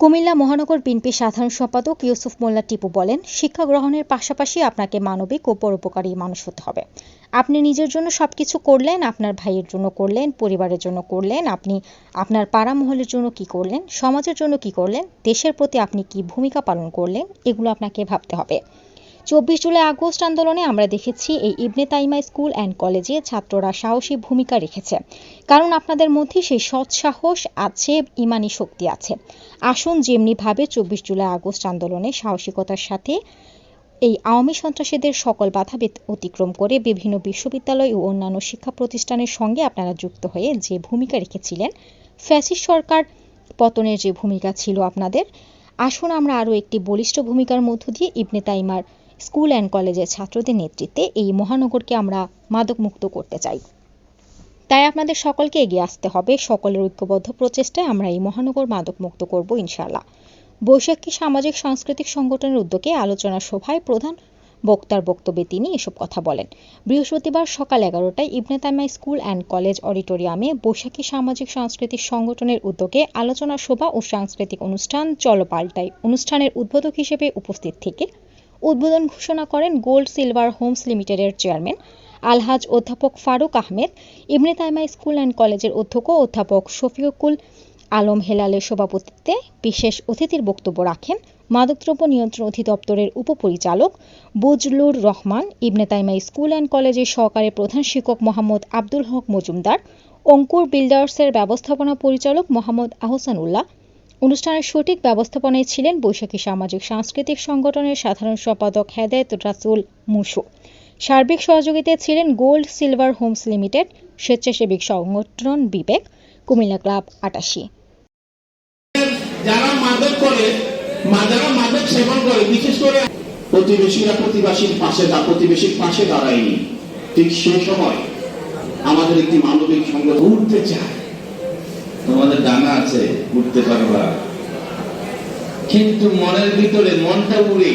কুমিল্লা মহানগর বিএনপির সাধারণ সম্পাদক ইউসুফ মোল্লা টিপু বলেন, শিক্ষা গ্রহণের পাশাপাশি আপনাকে মানবিক ও পরোপকারী মানুষ হতে হবে। আপনি নিজের জন্য সবকিছু করলেন, আপনার ভাইয়ের জন্য করলেন, পরিবারের জন্য করলেন, আপনি আপনার পাড়ামহলের জন্য কি করলেন, সমাজের জন্য কি করলেন, দেশের প্রতি আপনি কি ভূমিকা পালন করলেন, এগুলো আপনাকে ভাবতে হবে। চব্বিশ জুলাই আগস্ট আন্দোলনে আমরা দেখেছি এই ইবনে তাইমা স্কুল অ্যান্ড কলেজে ছাত্ররা সাহসী ভূমিকা রেখেছে। কারণ আপনাদের মধ্যে সেই সৎ সাহস আছে, ইমানি শক্তি আছে। আসুন যেমনিভাবে চব্বিশ জুলাই আগস্ট আন্দোলনে সাহসিকতার সাথে এই আওয়ামী সন্ত্রাসীদের সকল বাধা অতিক্রম করে বিভিন্ন বিশ্ববিদ্যালয় ও অন্যান্য শিক্ষা প্রতিষ্ঠানের সঙ্গে আপনারা যুক্ত হয়ে যে ভূমিকা রেখেছিলেন, ফ্যাসিস্ট সরকার পতনের যে ভূমিকা ছিল আপনাদের, আসুন আমরা আরও একটি বলিষ্ঠ ভূমিকার মধ্য দিয়ে ইবনে তাইমার স্কুল অ্যান্ড কলেজের ছাত্রদের নেতৃত্বে এই মহানগরকে আমরা মাদকমুক্ত করতে চাই। তাই আপনাদের সকলকে এগিয়ে আসতে হবে। সকলের ঐক্যবদ্ধ প্রচেষ্টায় আমরা এই মহানগর মাদকমুক্ত করব, ইনশাআল্লাহ। বৈশাখী সামাজিক সাংস্কৃতিক সংগঠনের উদ্যোগে আলোচনা সভায় প্রধান বক্তার বক্তব্যে তিনি এসব কথা বলেন। বৃহস্পতিবার সকাল এগারোটায় Ibne Taima school and college অডিটোরিয়ামে বৈশাখী সামাজিক সাংস্কৃতিক সংগঠনের উদ্যোগে আলোচনা সভা ও সাংস্কৃতিক অনুষ্ঠান চলপাল্টায় অনুষ্ঠানের উদ্বোধক হিসেবে উপস্থিত থেকে উদ্বোধন ঘোষণা করেন গোল্ড, সিলভার হোমস লিমিটেডের চেয়ারম্যান আলহাজ অধ্যাপক ফারুক আহমেদ, ইবনে তাইমা স্কুল অ্যান্ড কলেজের অধ্যক্ষ অধ্যাপক শফিকুল আলম হেলালের সভাপতিত্বে বিশেষ অতিথির বক্তব্য রাখেন মাদকদ্রব্য নিয়ন্ত্রণ অধিদপ্তরের উপপরিচালক বজলুর রহমান, ইবনে তাইমা স্কুল অ্যান্ড কলেজের সহকারী প্রধান শিক্ষক মোহাম্মদ আব্দুল হক মজুমদার, অঙ্কুর বিল্ডার্সের ব্যবস্থাপনা পরিচালক মোহাম্মদ আহসানুল্লাহ অনুষ্ঠানের সঠিক ব্যবস্থাপনায় ছিলেন বৈশাখী সামাজিক সাংস্কৃতিক সংগঠনের সাধারণ সম্পাদক হেদায়ত রাসুল মুসু সার্বিক সহযোগিতায় ছিলেন গোল্ড সিলভার হোমস লিমিটেড, স্বেচ্ছাসেবী সংগঠন বিবেক, কুমিল্লা ক্লাব আটাশি। যারা মাদক করে যারা মাদক সেবন করে, বিশেষ করে প্রতিবেশীরা প্রতিবেশীর পাশে দা প্রতিবেশীর পাশে দাঁড়ায়নি। ঠিক সেই সময় আমাদের একটি মানবিক সংগঠন উঠতে চায়। তোমাদের ডানা আছে উঠতে পারবা। কিন্তু মনের ভিতরে মনটা উড়ে।